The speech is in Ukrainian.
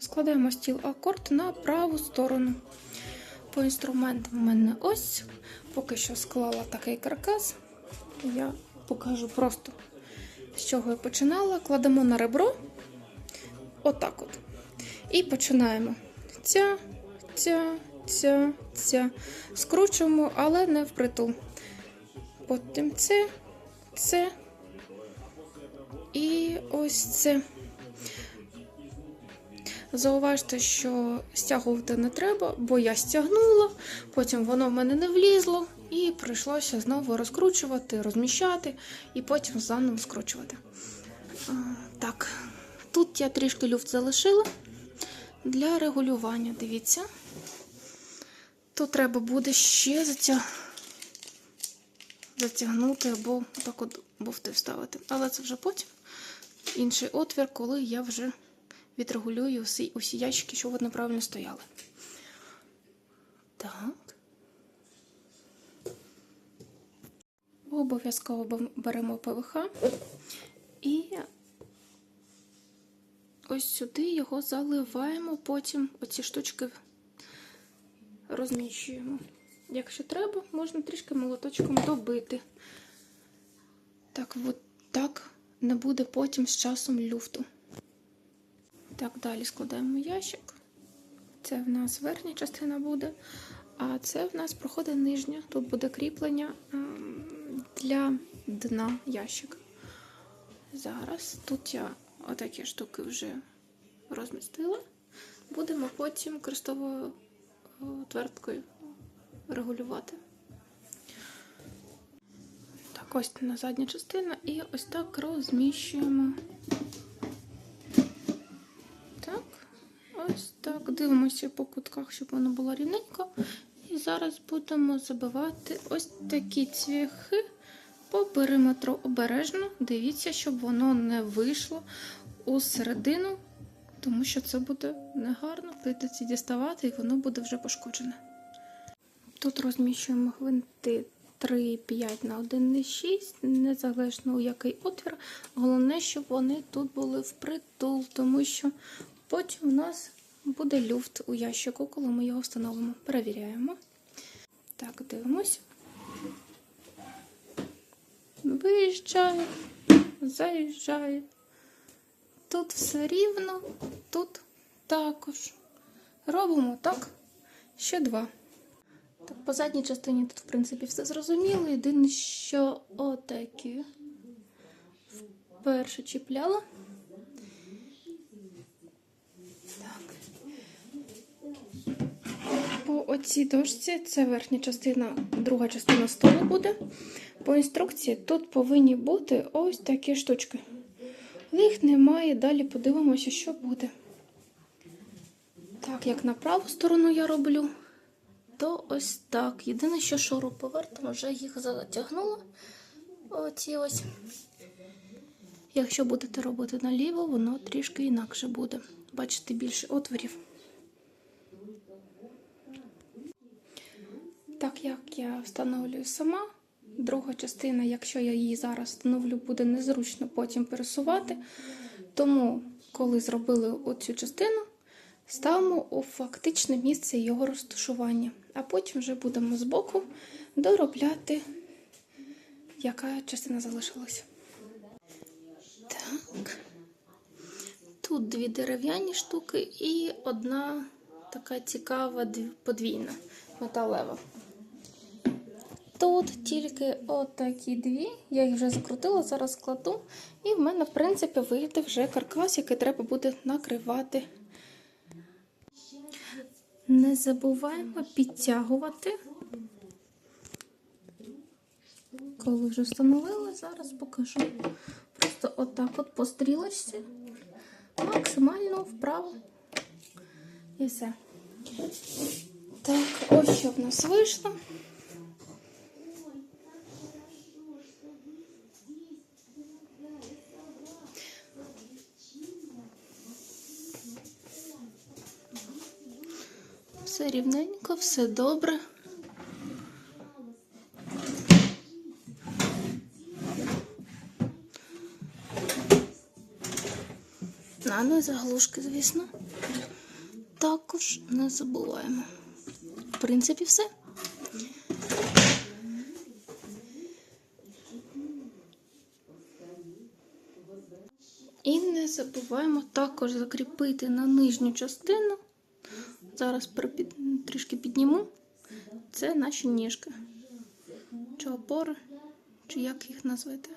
Складаємо стіл акорд на праву сторону. По інструментам в мене ось. Поки що склала такий каркас. Я покажу просто, з чого я починала. Кладемо на ребро. Отак от. І починаємо. Ця, ця, ця, ця. Скручуємо, але не впритул. Потім це, це. І ось це. Зауважте, що стягувати не треба, бо я стягнула, потім воно в мене не влізло, і прийшлося знову розкручувати, розміщати і потім заново скручувати. Так, тут я трішки люфт залишила для регулювання. Дивіться. Тут треба буде ще затяг... затягнути або так от бовти вставити. Але це вже потім інший отвір, коли я вже відрегулюю усі, усі ящики, щоб вони правильно стояли. Так. Обов'язково беремо ПВХ і ось сюди його заливаємо, потім оці штучки розміщуємо. Якщо треба, можна трішки молоточком добити. Так, от так не буде потім з часом люфту. Так, далі складаємо ящик. Це в нас верхня частина буде, а це в нас проходить нижня. Тут буде кріплення ем, для дна ящика. Зараз тут я отакі штуки вже розмістила. Будемо потім крестовою е, твердкою регулювати. Так, ось на задня частина, і ось так розміщуємо. Ось так. Дивимося по кутках, щоб воно було рівненько. І зараз будемо забивати ось такі цвяхи по периметру обережно. Дивіться, щоб воно не вийшло у середину, тому що це буде негарно. Прийдеться діставати, і воно буде вже пошкоджене. Тут розміщуємо гвинти 3,5 на 1,6, незалежно у який отвір. Головне, щоб вони тут були впритул, тому що потім у нас буде люфт у ящику, коли ми його встановимо. Перевіряємо. Так, дивимося. Виїжджає, заїжджає. Тут все рівно, тут також. Робимо так. Ще два. Так, по задній частині тут, в принципі, все зрозуміло. Єдине, що отакі вперше чіпляла. Так. По оцій дошці це верхня частина, друга частина столу буде. По інструкції тут повинні бути ось такі штучки. Але їх немає, далі подивимося, що буде. Так, як на праву сторону я роблю, то ось так. Єдине, що шуруповертом вже їх затягнула. Оці ось. Якщо будете робити наліво, воно трішки інакше буде. Бачите, більше отворів. Так як я встановлюю сама, друга частина, якщо я її зараз встановлю, буде незручно потім пересувати. Тому, коли зробили оцю частину, ставимо у фактичне місце його розташування. А потім вже будемо збоку доробляти, яка частина залишилася. Так. Тут дві дерев'яні штуки і одна така цікава подвійна металева. Тут тільки отакі дві, я їх вже закрутила, зараз кладу. І в мене, в принципі, вийде вже каркас, який треба буде накривати. Не забуваємо підтягувати. Коли вже встановили, зараз покажу. Просто отак от по стрілочці. Максимально вправо. І все. Так, ось що в нас вийшло. Все рівненько, все добре. А, ну і заглушки, звісно. Також не забуваємо. В принципі, все. І не забуваємо також закріпити на нижню частину. Зараз трішки підніму. Це наші ніжки. Чи опори, чи як їх назвати.